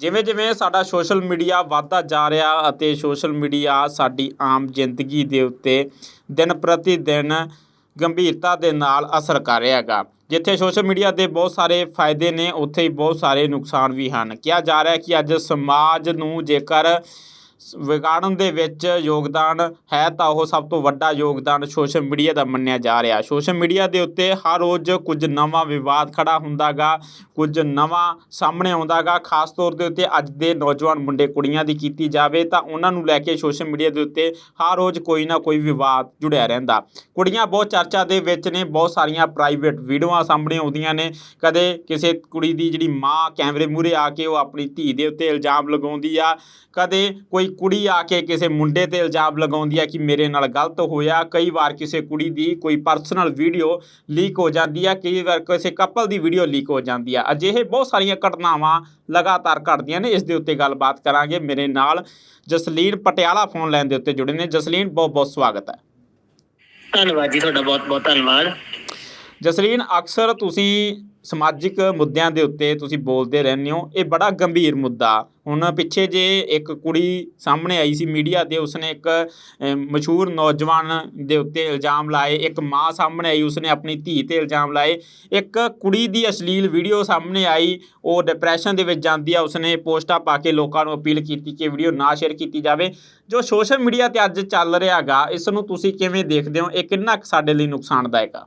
ਜਿਵੇਂ ਜਿਵੇਂ ਸਾਡਾ ਸੋਸ਼ਲ ਮੀਡੀਆ ਵੱਧਦਾ ਜਾ ਰਿਹਾ ਅਤੇ ਸੋਸ਼ਲ ਮੀਡੀਆ ਸਾਡੀ ਆਮ ਜ਼ਿੰਦਗੀ ਦੇ ਉੱਤੇ ਦਿਨ ਪ੍ਰਤੀ ਦਿਨ ਗੰਭੀਰਤਾ ਦੇ ਨਾਲ ਅਸਰ ਕਰ ਰਿਹਾ ਹੈਗਾ। ਜਿੱਥੇ ਸੋਸ਼ਲ ਮੀਡੀਆ ਦੇ ਬਹੁਤ ਸਾਰੇ ਫਾਇਦੇ ਨੇ, ਉੱਥੇ ਹੀ ਬਹੁਤ ਸਾਰੇ ਨੁਕਸਾਨ ਵੀ ਹਨ। ਕਿਹਾ ਜਾ ਰਿਹਾ ਕਿ ਅੱਜ ਸਮਾਜ ਨੂੰ ਜੇਕਰ ਵਿਗਾੜਨ ਦੇ ਵਿੱਚ ਯੋਗਦਾਨ ਹੈ ਤਾਂ ਉਹ ਸਭ ਤੋਂ ਵੱਡਾ ਯੋਗਦਾਨ ਸੋਸ਼ਲ ਮੀਡੀਆ ਦਾ ਮੰਨਿਆ ਜਾ ਰਿਹਾ। ਸੋਸ਼ਲ ਮੀਡੀਆ ਦੇ ਉੱਤੇ ਹਰ ਰੋਜ਼ ਕੁਝ ਨਵਾਂ ਵਿਵਾਦ ਖੜਾ ਹੁੰਦਾਗਾ, ਕੁਝ ਨਵਾਂ ਸਾਹਮਣੇ ਆਉਂਦਾਗਾ। ਖਾਸ ਤੌਰ ਦੇ ਉੱਤੇ ਅੱਜ ਦੇ ਨੌਜਵਾਨ ਮੁੰਡੇ ਕੁੜੀਆਂ ਦੀ ਕੀਤੀ ਜਾਵੇ ਤਾਂ ਉਹਨਾਂ ਨੂੰ ਲੈ ਕੇ ਸੋਸ਼ਲ ਮੀਡੀਆ ਦੇ ਉੱਤੇ ਹਰ ਰੋਜ਼ ਕੋਈ ਨਾ ਕੋਈ ਵਿਵਾਦ ਜੁੜਿਆ ਰਹਿੰਦਾ। ਕੁੜੀਆਂ ਬਹੁਤ ਚਰਚਾ ਦੇ ਵਿੱਚ ਨੇ, ਬਹੁਤ ਸਾਰੀਆਂ ਪ੍ਰਾਈਵੇਟ ਵੀਡੀਓਆਂ ਸਾਹਮਣੇ ਆਉਂਦੀਆਂ ਨੇ। ਕਦੇ ਕਿਸੇ ਕੁੜੀ ਦੀ ਜਿਹੜੀ ਮਾਂ ਕੈਮਰੇ ਮੂਹਰੇ ਆ ਕੇ ਉਹ ਆਪਣੀ ਧੀ ਦੇ ਉੱਤੇ ਇਲਜ਼ਾਮ ਲਗਾਉਂਦੀ ਆ, ਕਦੇ ਕੋਈ ਕੁੜੀ ਆ ਕੇ ਕਿਸੇ ਮੁੰਡੇ ਤੇ ਇਲਜ਼ਾਮ ਲਗਾਉਂਦੀ ਆ ਕਿ ਮੇਰੇ ਨਾਲ ਗਲਤ ਹੋਇਆ। ਕਈ ਵਾਰ ਕਿਸੇ ਕੁੜੀ ਦੀ ਕੋਈ ਪਰਸਨਲ ਵੀਡੀਓ ਲੀਕ ਹੋ ਜਾਂਦੀ ਆ ਕਈ ਵਾਰ ਕਿਸੇ ਕਪਲ ਦੀ ਵੀਡੀਓ ਲੀਕ ਹੋ ਜਾਂਦੀ ਆ। ਅਜਿਹੇ ਬਹੁਤ ਸਾਰੀਆਂ ਘਟਨਾਵਾਂ ਲਗਾਤਾਰ ਘਟਦੀਆਂ ਨੇ। ਇਸ ਦੇ ਉੱਤੇ ਗੱਲਬਾਤ ਕਰਾਂਗੇ। ਮੇਰੇ ਨਾਲ ਜਸਲੀਨ ਪਟਿਆਲਾ ਫੋਨ ਲਾਈਨ ਦੇ ਉੱਤੇ ਜੁੜੇ ਨੇ। ਜਸਲੀਨ ਬਹੁਤ ਬਹੁਤ ਸਵਾਗਤ ਹੈ। ਧੰਨਵਾਦ ਜੀ ਤੁਹਾਡਾ ਬਹੁਤ ਬਹੁਤ ਧੰਨਵਾਦ। ਜਸਲੀਨ ਅਕਸਰ ਤੁਸੀਂ ਸਮਾਜਿਕ ਮੁੱਦਿਆਂ ਦੇ ਉੱਤੇ ਤੁਸੀਂ ਬੋਲਦੇ ਰਹਿੰਦੇ ਹੋ, ਇਹ ਬੜਾ ਗੰਭੀਰ ਮੁੱਦਾ। ਹੁਣ ਪਿੱਛੇ ਜੇ ਇੱਕ ਕੁੜੀ ਸਾਹਮਣੇ ਆਈ ਸੀ ਮੀਡੀਆ ਤੇ, ਉਸਨੇ ਇੱਕ ਮਸ਼ਹੂਰ ਨੌਜਵਾਨ ਦੇ ਉੱਤੇ ਇਲਜ਼ਾਮ ਲਾਏ, ਇੱਕ ਮਾਂ ਸਾਹਮਣੇ ਆਈ, ਉਸਨੇ ਆਪਣੀ ਧੀ ਤੇ ਇਲਜ਼ਾਮ ਲਾਏ। ਇੱਕ ਕੁੜੀ ਦੀ ਅਸ਼ਲੀਲ ਵੀਡੀਓ ਸਾਹਮਣੇ ਆਈ, ਉਹ ਡਿਪਰੈਸ਼ਨ ਦੇ ਵਿੱਚ ਜਾਂਦੀ ਆ, ਉਸਨੇ ਪੋਸਟਾਂ ਪਾ ਕੇ ਲੋਕਾਂ ਨੂੰ ਅਪੀਲ ਕੀਤੀ ਕਿ ਵੀਡੀਓ ਨਾ ਸ਼ੇਅਰ ਕੀਤੀ ਜਾਵੇ। ਜੋ ਸੋਸ਼ਲ ਮੀਡੀਆ ਤੇ ਅੱਜ ਚੱਲ ਰਿਹਾਗਾ ਇਸ ਨੂੰ ਤੁਸੀਂ ਕਿਵੇਂ ਦੇਖਦੇ ਹੋ? ਇਹ ਕਿੰਨਾ ਕੁ ਸਾਡੇ ਲਈ ਨੁਕਸਾਨਦਾਇਕ ਆ?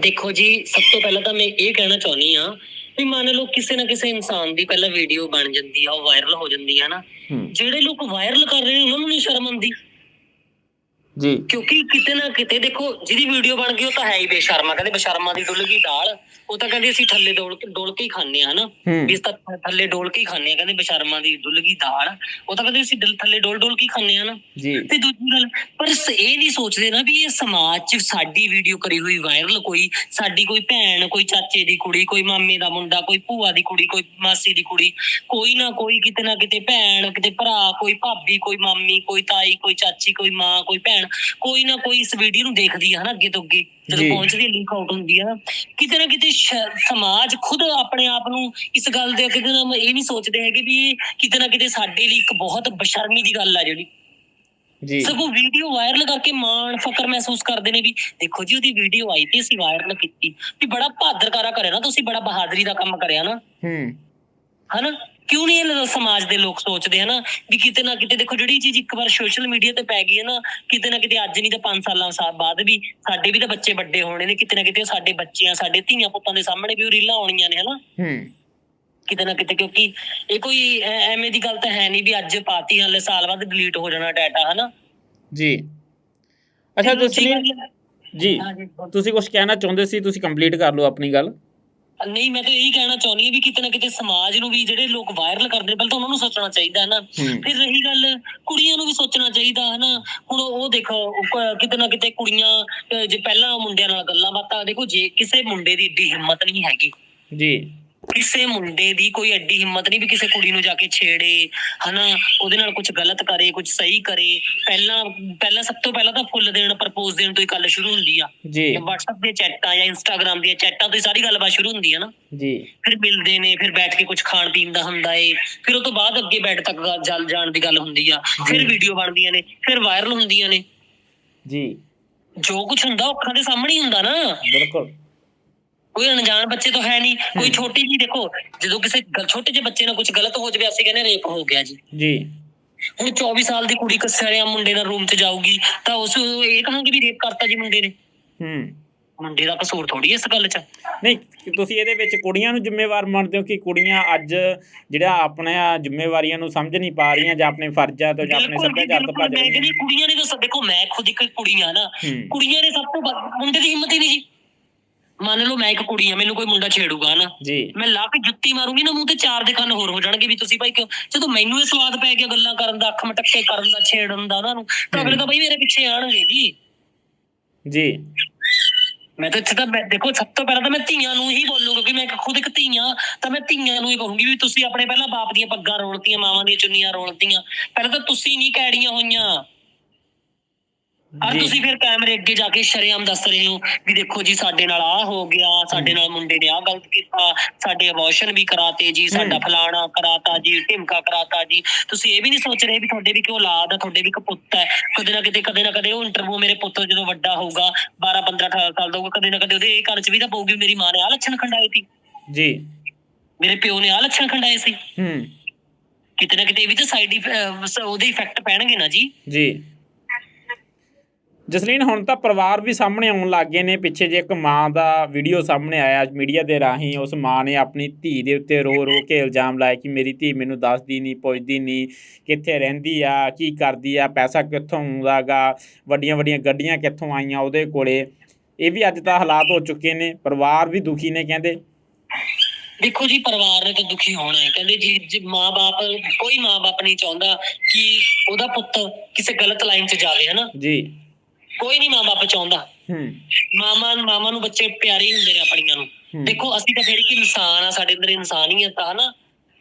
ਦੇਖੋ ਜੀ ਸਭ ਤੋਂ ਪਹਿਲਾਂ ਤਾਂ ਮੈਂ ਇਹ ਕਹਿਣਾ ਚਾਹੁੰਦੀ ਆ ਵੀ ਮੰਨ ਲਓ ਕਿਸੇ ਨਾ ਕਿਸੇ ਇਨਸਾਨ ਦੀ ਪਹਿਲਾਂ ਵੀਡੀਓ ਬਣ ਜਾਂਦੀ ਆ ਉਹ ਵਾਇਰਲ ਹੋ ਜਾਂਦੀ ਆ ਨਾ। ਜਿਹੜੇ ਲੋਕ ਵਾਇਰਲ ਕਰ ਰਹੇ ਨੇ ਉਹਨਾਂ ਨੂੰ ਨਹੀਂ ਸ਼ਰਮ ਆਉਂਦੀ। ਜੀ। ਕਿਉਂਕਿ ਕਿਤੇ ਨਾ ਕਿਤੇ ਦੇਖੋ ਜਿਹਦੀ ਵੀਡੀਓ ਬਣ ਗਈ ਉਹ ਤਾਂ ਹੈ ਹੀ ਬੇਸ਼ਰਮਾ। ਕਹਿੰਦੇ ਬੇਸ਼ਰਮਾ ਦੀ ਡੁੱਲ ਗਈ ਦਾਲ ਉਹ ਤਾਂ ਕਹਿੰਦੇ ਅਸੀਂ ਥੱਲੇ ਡੋਲ ਕੇ ਡੋਲ ਕੇ ਹੀ ਖਾਂਦੇ ਆ ਹਨਾ? ਵੀ ਤਾਂ ਥੱਲੇ ਡੋਲ ਕੇ ਹੀ ਖਾਂਦੇ ਆ ਕਹਿੰਦੇ ਬੇਸ਼ਰਮਾ ਦੀ ਡੁੱਲ ਗਈ ਦਾਲ ਉਹ ਤਾਂ ਕਹਿੰਦੇ ਅਸੀਂ ਡਲ- ਥੱਲੇ ਡੋਲ ਡੋਲ ਕੇ ਖਾਂਦੇ ਆ ਨਾ ਤੇ ਦੂਜੀ ਗੱਲ ਪਰ ਇਹ ਨਹੀਂ ਸੋਚਦੇ ਨਾ ਵੀ ਇਹ ਸਮਾਜ 'ਚ ਸਾਡੀ ਵੀਡੀਓ ਕਰੀ ਹੋਈ ਵਾਇਰਲ ਕੋਈ ਸਾਡੀ ਕੋਈ ਭੈਣ ਕੋਈ ਚਾਚੇ ਦੀ ਕੁੜੀ ਕੋਈ ਮਾਮੇ ਦਾ ਮੁੰਡਾ ਕੋਈ ਭੂਆ ਦੀ ਕੁੜੀ ਕੋਈ ਮਾਸੀ ਦੀ ਕੁੜੀ ਕੋਈ ਨਾ ਕੋਈ ਕਿਤੇ ਨਾ ਕਿਤੇ ਭੈਣ ਕਿਤੇ ਭਰਾ ਕੋਈ ਭਾਬੀ ਕੋਈ ਮਾਮੀ ਕੋਈ ਤਾਈ ਕੋਈ ਚਾਚੀ ਕੋਈ ਮਾਂ ਕੋਈ ਭੈਣ ਕੋਈ ਨਾ ਕੋਈ ਇਸ ਵੀਡੀਓ ਨੂੰ ਦੇਖਦੀ ਆ ਹਨਾ ਅੱਗੇ ਤੋਂ ਅੱਗੇ। ਜਦੋਂ ਜੀ। ਪਹੁੰਚਦੀ ਲਿੰਕ ਆਊਟ ਹੁੰਦੀ ਆ। ਨਾ ਕਿਤੇ ਨਾ ਕਿਤੇ ਸ਼- ਸਮਾਜ ਖੁਦ ਆਪਣੇ ਆਪ ਨੂੰ ਇਸ ਗੱਲ ਦੇ ਕਿਤੇ ਨਾ ਇਹ ਨਹੀਂ ਸੋਚਦੇ ਹੈਗੇ ਵੀ ਇਹ ਕਿਤੇ ਨਾ ਕਿਤੇ ਸਾਡੇ ਲਈ ਇੱਕ ਬਹੁਤ ਬਸ਼ਰਮੀ ਦੀ ਗੱਲ ਆ ਜਿਹੜੀ। ਜੀ। ਸਗੋਂ ਵੀਡੀਓ ਵਾਇਰਲ ਕਰਕੇ ਮਾਣ ਫਕਰ ਮਹਿਸੂਸ ਕਰਦੇ ਨੇ ਵੀ ਦੇਖੋ ਜੀ ਉਹਦੀ ਵੀਡੀਓ ਆਈ ਤੇ ਅਸੀਂ ਵਾਇਰਲ ਕੀਤੀ। ਵੀ ਬੜਾ ਬਹਾਦਰਕਾਰਾ ਕਰਿਆ ਨਾ ਤੁਸੀਂ ਬੜਾ ਬਹਾਦਰੀ ਦਾ ਕੰਮ ਕਰਿਆ ਨਾ। ਹੂੰ। ਹਨਾ? ਕਿਉਂ ਨਹੀਂ ਇਹ ਸਮਾਜ ਦੇ ਲੋਕ ਸੋਚਦੇ ਹਨਾ? ਵੀ ਕਿਤੇ ਨਾ ਕਿਤੇ ਦੇਖੋ ਜਿਹੜੀ ਚੀਜ਼ ਇੱਕ ਵਾਰ ਸੋਸ਼ਲ ਮੀਡੀਆ ਤੇ ਪੈ ਗਈ ਹੈ ਨਾ ਕਿਤੇ ਨਾ ਕਿਤੇ ਅੱਜ ਨਹੀਂ ਤਾਂ 5 ਸਾਲਾਂ ਬਾਅਦ ਵੀ ਸਾਡੇ ਵੀ ਤਾਂ ਬੱਚੇ ਵੱਡੇ ਹੋਣੇ ਨੇ ਕਿਤੇ ਨਾ ਕਿਤੇ ਸਾਡੇ ਬੱਚਿਆਂ ਸਾਡੇ ਧੀਆਂ ਪੁੱਤਾਂ ਦੇ ਸਾਹਮਣੇ ਵੀ ਉਹ ਰੀਲਾਂ ਆਉਣੀਆਂ ਨੇ ਹਨਾ? ਹੂੰ। ਕਿਤੇ ਨਾ ਕਿਤੇ ਕਿਉਂਕਿ ਇਹ ਕੋਈ ਐਵੇਂ ਦੀ ਗੱਲ ਤਾਂ ਹੈ ਨਹੀਂ ਵੀ ਅੱਜ ਪਾਤੀ ਹਲੇ ਸਾਲ ਬਾਅਦ ਡਿਲੀਟ ਹੋ ਜਾਣਾ ਡਾਟਾ ਹਨਾ? ਜੀ। ਅੱਛਾ ਤੇ ਦੂਜੀ ਜਸਲੀਨ ਗੱਲ- ਜੀ ਤੁਸੀਂ ਕੁਝ ਕਹਿਣਾ ਚਾਹੁੰਦੇ ਸੀ? ਤੁਸੀਂ ਕੰਪਲੀਟ ਕਰ ਲਓ ਆਪਣੀ ਗੱਲ। ਨਹੀਂ ਮੈਂ ਤਾਂ ਇਹੀ ਕਹਿਣਾ ਚਾਹੁੰਦੀ ਹਾਂ ਵੀ ਕਿਤੇ ਨਾ ਕਿਤੇ ਸਮਾਜ ਨੂੰ ਵੀ ਜਿਹੜੇ ਲੋਕ ਵਾਇਰਲ ਕਰਦੇ ਪਹਿਲਾਂ ਤਾਂ ਉਹਨਾਂ ਨੂੰ ਸੋਚਣਾ ਚਾਹੀਦਾ ਹੈ ਨਾ। ਫਿਰ ਰਹੀ ਗੱਲ ਕੁੜੀਆਂ ਨੂੰ ਵੀ ਸੋਚਣਾ ਚਾਹੀਦਾ ਹੈ ਨਾ। ਹੁਣ ਉਹ ਦੇਖੋ ਕਿਤੇ ਨਾ ਕਿਤੇ ਕੁੜੀਆਂ ਜੇ ਪਹਿਲਾਂ ਮੁੰਡਿਆਂ ਨਾਲ ਗੱਲਾਂ ਬਾਤਾਂ ਦੇਖੋ ਜੇ ਕਿਸੇ ਮੁੰਡੇ ਦੀ ਏਡੀ ਹਿੰਮਤ ਨਹੀਂ ਹੈਗੀ ਜੀ। ਕਿਸੇ ਮੁੰਡੇ ਦੀ ਕੋਈ ਐਡੀ ਹਿੰਮਤ ਨਹੀਂ ਵੀ ਕਿਸੇ ਕੁੜੀ ਨੂੰ ਜਾ ਕੇ ਛੇੜੇ ਹਨਾ? ਉਹਦੇ ਨਾਲ ਕੁਝ ਗਲਤ ਕਰੇ ਕੁਝ ਸਹੀ ਕਰੇ। ਪਹਿਲਾਂ ਪਹਿਲਾਂ ਸਭ ਤੋਂ ਪਹਿਲਾਂ ਤਾਂ ਫੁੱਲ ਦੇਣ ਪ੍ਰਪੋਜ਼ ਦੇਣ ਤੋਂ ਹੀ ਗੱਲ ਸ਼ੁਰੂ ਹੁੰਦੀ ਆ। ਜੀ। WhatsApp ਦੀਆਂ ਚੈਟਾਂ ਜਾਂ Instagram ਦੀਆਂ ਚੈਟਾਂ ਤੋਂ ਹੀ ਸਾਰੀ ਗੱਲਬਾਤ ਸ਼ੁਰੂ ਹੁੰਦੀ ਆ ਨਾ। ਜੀ। ਫਿਰ ਮਿਲਦੇ ਨੇ ਫਿਰ ਬੈਠ ਕੇ ਕੁਝ ਖਾਣ ਪੀਣ ਦਾ ਹੁੰਦਾ ਏ। ਫਿਰ ਉਹ ਤੋਂ ਬਾਅਦ ਅੱਗੇ ਬੈਠ ਤੱਕ ਜਲ ਜਾਣ ਦੀ ਗੱਲ ਹੁੰਦੀ ਆ। ਫਿਰ ਵੀਡੀਓ ਬਣਦੀਆਂ ਨੇ ਫਿਰ ਵਾਇਰਲ ਹੁੰਦੀਆਂ ਨੇ। ਜੀ। ਜੋ ਕੁਝ ਹੁੰਦਾ ਅੱਖਾਂ ਦੇ ਸਾਹਮਣੇ ਹੀ ਹੁੰਦਾ ਨਾ। ਬਿਲਕੁਲ। ਕੋਈ ਅਣਜਾਣ ਬੱਚੇ ਤੋਂ ਹੈ ਨਹੀਂ ਕੋਈ ਛੋਟੀ ਜੀ ਦੇਖੋ ਜਦੋਂ ਕਿਸੇ ਛੋਟੇ ਜਿਹੇ ਬੱਚੇ ਨਾਲ ਕੁਝ ਗਲਤ ਹੋ ਜਾਵੇ ਅਸੀਂ ਕਹਿੰਦੇ ਰੇਪ ਹੋ ਗਿਆ ਜੀ। ਜੀ। ਹੁਣ 24 ਸਾਲ ਦੀ ਕੁੜੀ ਕੱਸਿਆ ਮੁੰਡੇ ਨਾਲ ਰੂਮ 'ਚ ਜਾਊਗੀ ਤਾਂ ਉਸ ਇਹ ਕਹਾਂਗੇ ਵੀ ਰੇਪ ਕਰਤਾ ਜੀ ਮੁੰਡੇ ਨੇ। ਹੂੰ। ਮੁੰਡੇ ਦਾ ਕਸੂਰ ਥੋੜੀ ਇਸ ਗੱਲ 'ਚ। ਨਹੀਂ ਤੁਸੀਂ ਇਹਦੇ ਵਿੱਚ ਕੁੜੀਆਂ ਨੂੰ ਜ਼ਿੰਮੇਵਾਰ ਮੰਨਦੇ ਹੋ ਕਿ ਕੁੜੀਆਂ ਅੱਜ ਜਿਹੜਾ ਆਪਣੇ ਜ਼ਿੰਮੇਵਾਰੀਆਂ ਨੂੰ ਸਮਝ ਨਹੀਂ ਪਾ ਰਹੀਆਂ ਜਾਂ ਆਪਣੇ ਫਰਜ਼ਾਂ ਤੋਂ ਜਾਂ ਆਪਣੇ ਬਿਲਕੁਲ ਜੀ, ਸੱਭਿਆਚਾਰ ਤੋਂ ਬਿਲਕੁਲ। ਭੱਜ ਮੈਂ ਰਹੀਆਂ? ਕਹਿੰਦੀ ਕੁੜੀਆਂ ਨੇ ਤਾਂ ਸਭ ਦੇਖੋ ਮੈਂ ਖੁਦ ਇੱਕ ਕੁੜੀ ਆ ਨਾ। ਹੂੰ। ਕੁੜੀਆਂ ਨੇ ਸਭ ਤੋਂ ਵੱਧ- ਮੁੰਡੇ ਦੀ ਹਿੰਮਤ ਹੀ ਨਹੀਂ ਜੀ ਮੰਨ ਲਓ ਮੈਂ ਇੱਕ ਕੁੜੀ ਆ ਮੈਨੂੰ ਕੋਈ ਮੁੰਡਾ ਛੇੜੂਗਾ ਨਾ ਜੀ। ਮੈਂ ਲਾ ਕੇ ਜੁੱਤੀ ਮਾਰੂੰਗੀ ਨਾ ਮੂੰਹ ਤੇ ਚਾਰ ਦੇ ਕੰਨ ਹੋਰ ਹੋ ਜਾਣਗੇ ਵੀ ਤੁਸੀਂ ਭਾਈ ਕਿਉਂ? ਜਦੋਂ ਮੈਨੂੰ ਇਹ ਸਵਾਦ ਪੈ ਗਿਆ ਗੱਲਾਂ ਕਰਨ ਦਾ ਅੱਖ ਮਟੱਕੇ ਕਰਨ ਦਾ ਛੇੜਨ ਦਾ ਉਹਨਾਂ ਨੂੰ ਤਾਂ ਅਗਲੇ ਤਾਂ ਭਾਈ ਮੇਰੇ ਪਿੱਛੇ ਆਣਗੇ ਜੀ। ਜੀ। ਮੈਂ ਤਾਂ ਇੱਥੇ ਤਾਂ ਮੈਂ- ਦੇਖੋ ਸਭ ਤੋਂ ਪਹਿਲਾਂ ਤਾਂ ਮੈਂ ਧੀਆਂ ਨੂੰ ਹੀ ਬੋਲੂੰਗਾ ਕਿਉਂਕਿ ਮੈਂ ਇੱਕ ਖੁਦ ਇੱਕ ਧੀਆਂ ਤਾਂ ਮੈਂ ਧੀਆਂ ਨੂੰ ਹੀ ਕਹੂੰਗੀ ਵੀ ਤੁਸੀਂ ਆਪਣੇ ਪਹਿਲਾਂ ਬਾਪ ਦੀਆਂ ਪੱਗਾਂ ਰੋਲਤੀਆਂ ਮਾਵਾਂ ਦੀਆਂ ਚੁੰਨੀਆਂ ਰੋਲਤੀਆਂ। ਪਹਿਲਾਂ ਤਾਂ ਤੁਸੀਂ ਨਹੀਂ ਕੈੜੀਆਂ ਹੋਈਆਂ। ਜੀ। ਤੁਸੀਂ ਫਿਰ ਕੈਮਰੇ ਅੱਗੇ ਜਾ ਕੇ ਸ਼ਰੇਆਮ ਦੱਸ ਰਹੇ ਹੋ ਵੀ ਦੇਖੋ ਜੀ ਸਾਡੇ ਨਾਲ ਆ ਹੋ ਗਿਆ ਸਾਡੇ ਨਾਲ ਮੁੰਡੇ ਨੇ ਆ ਗਲਤ ਕੀਤਾ ਸਾਡੇ ਅਬੋਰਸ਼ਨ ਵੀ ਕਰਾਤੇ ਜੀ ਸਾਡਾ। ਫਲਾਣਾ ਕਰਾਤਾ ਜੀ ਢਿਮਕਾ ਕਰਾਤਾ ਜੀ। ਤੁਸੀਂ ਇਹ ਵੀ ਨਹੀਂ ਸੋਚ ਰਹੇ ਵੀ ਤੁਹਾਡੇ ਵੀ ਕੋਈ ਔਲਾਦ ਆ ਤੁਹਾਡੇ ਵੀ ਇੱਕ ਪੁੱਤ ਹੈ। ਕਦੇ ਨਾ ਕਿਤੇ ਕਦੇ ਨਾ ਕਦੇ ਉਹ ਇੰਟਰਵਿਊ ਮੇਰੇ ਪੁੱਤ ਜਦੋਂ ਵੱਡਾ ਹੋਊਗਾ 12 15 18 ਸਾਲ ਦਾ ਹੋਊਗਾ ਕਦੇ ਨਾ ਕਦੇ ਉਹਦੇ ਇਹ ਕੰਨ ਚ ਵੀ ਤਾਂ ਪਊਗੀ ਮੇਰੀ ਮਾਂ ਨੇ ਆ ਲੱਛਣ ਖੰਡਾਏ ਸੀ। ਜੀ। ਮੇਰੇ ਪਿਓ ਨੇ ਆ ਲੱਛਣ ਖੰਡਾਏ ਸੀ। ਹੂੰ ਕਿਤੇ ਨਾ ਕਿਤੇ ਇਹ ਵੀ ਤਾਂ ਸਾਈਡ ਉਹਦੇ ਇਫੈਕਟ ਪੈਣਗੇ ਨਾ ਜੀ। ਜੀ। ਜਸਲੀਨ ਹੁਣ ਤਾਂ ਪਰਿਵਾਰ ਵੀ ਸਾਹਮਣੇ ਆਉਣ ਲੱਗ ਗਏ ਨੇ। ਪਿੱਛੇ ਜੇ ਇੱਕ ਮਾਂ ਦਾ ਵੀਡੀਓ ਸਾਹਮਣੇ ਆਇਆ ਮੀਡੀਆ ਦੇ ਰਾਹੀਂ ਉਸ ਮਾਂ ਨੇ ਆਪਣੀ ਧੀ ਦੇ ਉੱਤੇ ਰੋ ਰੋ ਕੇ ਇਲਜ਼ਾਮ ਲਾਇਆ ਕਿ ਮੇਰੀ ਧੀ ਮੈਨੂੰ ਦੱਸਦੀ ਨਹੀਂ ਪੁੱਛਦੀ ਨਹੀਂ ਕਿੱਥੇ ਰਹਿੰਦੀ ਆ ਕੀ ਕਰਦੀ ਆ ਪੈਸਾ ਕਿੱਥੋਂ ਆਉਂਦਾਗਾ ਵੱਡੀਆਂ ਵੱਡੀਆਂ ਗੱਡੀਆਂ ਕਿੱਥੋਂ ਆਈਆਂ ਉਹਦੇ ਕੋਲੇ। ਇਹ ਵੀ ਅੱਜ ਤਾਂ ਹਾਲਾਤ ਹੋ ਚੁੱਕੇ ਨੇ। ਪਰਿਵਾਰ ਵੀ ਦੁਖੀ ਨੇ ਕਹਿੰਦੇ। ਦੇਖੋ ਜੀ ਪਰਿਵਾਰ ਨੇ ਤਾਂ ਦੁਖੀ ਹੋਣਾ ਹੈ। ਕਹਿੰਦੇ ਜੀ ਜੇ ਮਾਂ-ਬਾਪ ਕੋਈ ਮਾਂ-ਬਾਪ ਨਹੀਂ ਚਾਹੁੰਦਾ ਕਿ ਉਹਦਾ ਪੁੱਤ ਕਿਸੇ ਗਲਤ ਲਾਈਨ 'ਚ ਜਾਵੇ ਹਨਾ? ਜੀ। ਕੋਈ ਨਹੀਂ ਮਾਂ-ਬਾਪ ਚਾਹੁੰਦਾ। ਹੂੰ। ਮਾਮਾ ਮਾਮਾ ਨੂੰ ਬੱਚੇ ਪਿਆਰੇ ਹੀ ਹੁੰਦੇ ਨੇ ਆਪਣੀਆਂ ਨੂੰ। ਦੇਖੋ ਅਸੀਂ ਤਾਂ ਫਿਰ ਕਿ ਇਨਸਾਨ ਆ ਸਾਡੇ ਅੰਦਰ ਇਨਸਾਨੀਅਤ ਆ ਹਨਾ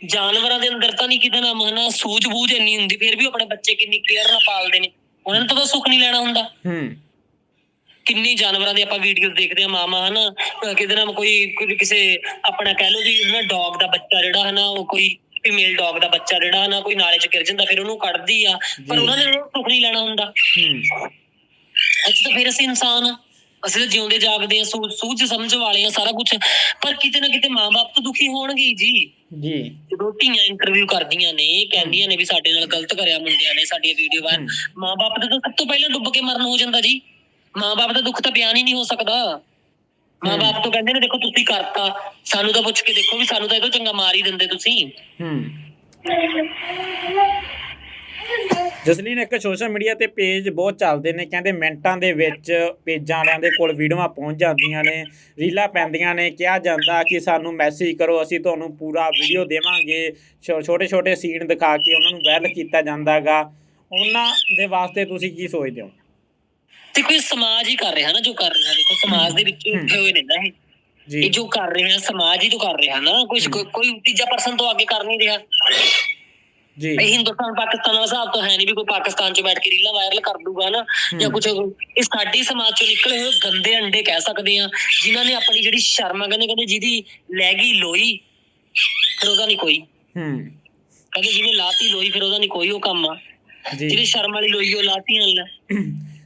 ਜਾਨਵਰਾਂ ਦੇ ਅੰਦਰ ਤਾਂ ਨਹੀਂ ਕਿਤੇ ਨਾ ਮਹਨਾ ਸੂਝ-ਬੂਝ ਇੰਨੀ ਹੁੰਦੀ ਫਿਰ ਵੀ ਆਪਣੇ ਬੱਚੇ ਕਿੰਨੀ ਕੇਅਰ ਨਾਲ ਪਾਲਦੇ ਨੇ। ਉਹਨਾਂ ਨੇ ਤਾਂ ਸੁੱਖ ਨਹੀਂ ਲੈਣਾ ਹੁੰਦਾ। ਹੂੰ। ਕਿੰਨੀ ਜਾਨਵਰਾਂ ਦੀ ਆਪਾਂ ਵੀਡੀਓਜ਼ ਦੇਖਦੇ ਆ ਮਾਮਾ ਹਨਾ ਕਿਤੇ ਨਾ ਕੋਈ ਕਿਸੇ ਆਪਣਾ ਕਹਿ ਲਓ ਜੀ ਹਨਾ ਡੌਗ ਦਾ ਬੱਚਾ ਜਿਹੜਾ ਹਨਾ ਉਹ ਕੋਈ ਫੀਮੇਲ ਡੌਗ ਦਾ ਬੱਚਾ ਜਿਹੜਾ ਹਨਾ ਕੋਈ ਨਾਲੇ 'ਚ ਗਿਰ ਜਾਂਦਾ ਫਿਰ ਉਹਨੂੰ ਕੱਢਦੀ ਆ। ਪਰ। ਉਹਨਾਂ ਨੇ ਉਹਨੂੰ ਸੁੱਖ ਨਹੀਂ ਲੈਣਾ ਹੁੰਦਾ। ਹੂੰ। ਅੱਜ ਤਾਂ ਫਿਰ ਅਸੀਂ ਇਨਸਾਨ ਆ। ਅਸੀਂ ਤਾਂ ਜਿਉਂਦੇ ਜਾਗਦੇ ਆ ਸੂਝ ਸੂਝ ਸਮਝ ਵਾਲੇ ਆ ਸਾਰਾ ਕੁਝ ਪਰ ਕਿਤੇ ਨਾ ਕਿਤੇ ਮਾਂ-ਬਾਪ ਤਾਂ ਦੁਖੀ ਹੋਣਗੇ ਜੀ। ਜੀ। ਜਦੋਂ ਧੀਆਂ ਇੰਟਰਵਿਊ ਕਰਦੀਆਂ ਨੇ ਕਹਿੰਦੀਆਂ ਨੇ ਵੀ ਸਾਡੇ ਨਾਲ ਗਲਤ ਕਰਿਆ ਮੁੰਡਿਆਂ ਨੇ ਸਾਡੀਆਂ ਵੀਡੀਓ ਬਾਹਰ ਹਮ। ਮਾਂ-ਬਾਪ ਦਾ ਤਾਂ ਸਭ ਤੋਂ ਪਹਿਲਾਂ ਡੁੱਬ ਕੇ ਮਰਨ ਹੋ ਜਾਂਦਾ ਜੀ। ਮਾਂ-ਬਾਪ ਦਾ ਦੁੱਖ ਤਾਂ ਬਿਆਨ ਹੀ ਨਹੀਂ ਹੋ ਸਕਦਾ। ਮਾਂ-ਬਾਪ ਤੋਂ ਕਹਿੰਦੇ ਨੇ ਦੇਖੋ ਤੁਸੀਂ ਕਰਤਾ। ਸਾਨੂੰ ਤਾਂ ਪੁੱਛ ਕੇ ਦੇਖੋ ਵੀ ਸਾਨੂੰ ਤਾਂ ਇਹ ਤੋਂ ਚੰਗਾ ਮਾਰ ਹੀ ਦਿੰਦੇ ਤੁਸੀਂ। ਹੂੰ। ਜਸਲੀਨ ਇੱਕ ਸੋਸ਼ਲ ਮੀਡੀਆ ਤੇ ਪੇਜ ਬਹੁਤ ਚੱਲਦੇ ਨੇ ਕਹਿੰਦੇ ਮਿੰਟਾਂ ਦੇ ਵਿੱਚ ਪੇਜਾਂ ਵਾਲਿਆਂ ਦੇ ਕੋਲ ਵੀਡੀਓਆਂ ਪਹੁੰਚ ਜਾਂਦੀਆਂ ਨੇ ਰੀਲਾਂ ਪੈਂਦੀਆਂ ਨੇ ਕਿਹਾ ਜਾਂਦਾ ਕਿ ਸਾਨੂੰ ਮੈਸੇਜ ਕਰੋ ਅਸੀਂ ਤੁਹਾਨੂੰ ਪੂਰਾ ਵੀਡੀਓ ਦੇਵਾਂਗੇ ਛੋਟੇ ਛੋਟੇ ਸੀਨ ਦਿਖਾ ਕੇ ਉਹਨਾਂ ਨੂੰ ਵਾਇਰਲ ਕੀਤਾ ਜਾਂਦਾਗਾ। ਉਹਨਾਂ ਦੇ ਵਾਸਤੇ ਤੁਸੀਂ ਕੀ ਸੋਚਦੇ ਹੋ? ਤੇ ਕੋਈ ਸਮਾਜ ਹੀ ਕਰ ਰਿਹਾ ਨਾ ਜੋ ਕਰ ਰਿਹਾ ਦੇਖੋ ਸਮਾਜ ਦੇ ਵਿੱਚ ਉੱਠੇ ਹੋਏ ਨੇ ਨਾ ਇਹ। ਜੀ। ਇਹ ਜੋ ਕਰ ਰਹੇ ਆ ਸਮਾਜ ਹੀ ਤੋਂ ਕਰ ਰਿਹਾ ਨਾ ਕੋਈ- ਕੋਈ ਤੀਜਾ ਪਰਸਨ ਤੋਂ ਅੱਗੇ ਕਰ ਨਹੀਂ ਰਿਹਾ। ਜੀ। ਇਹ ਹਿੰਦੁਸਤਾਨ ਪਾਕਿਸਤਾਨ ਵਾਲਾ ਹਿਸਾਬ ਤਾਂ ਹੈ ਨਹੀਂ ਵੀ ਕੋਈ ਪਾਕਿਸਤਾਨ 'ਚ ਬੈਠ ਕੇ ਰੀਲਾਂ ਵਾਇਰਲ ਕਰ ਦੂਗਾ ਨਾ ਜਾਂ। ਕੁਝ ਇਹ ਸਾਡੇ ਸਮਾਜ 'ਚੋਂ ਨਿਕਲੇ ਹੋਏ ਗੰਦੇ ਅੰਡੇ ਕਹਿ ਸਕਦੇ ਆ ਜਿਨ੍ਹਾਂ ਨੇ ਆਪਣੀ ਜਿਹੜੀ ਸ਼ਰਮ ਆ ਕਹਿੰਦੇ ਕਹਿੰਦੇ ਜਿਹਦੀ ਲੈ ਗਈ ਲੋਈ ਫਿਰ ਉਹਦਾ ਨਹੀਂ ਕੋਈ। ਹੂੰ। ਕਹਿੰਦੇ ਜਿਹਨੇ ਲਾਤੀ ਲੋਈ ਫਿਰ ਉਹਦਾ ਨਹੀਂ ਕੋਈ ਉਹ ਕੰਮ ਆ। ਜਿਹਦੀ ਜੀ ਸ਼ਰਮ ਵਾਲੀ ਲੋਈ ਉਹ ਲਾਤੀ ਹਲ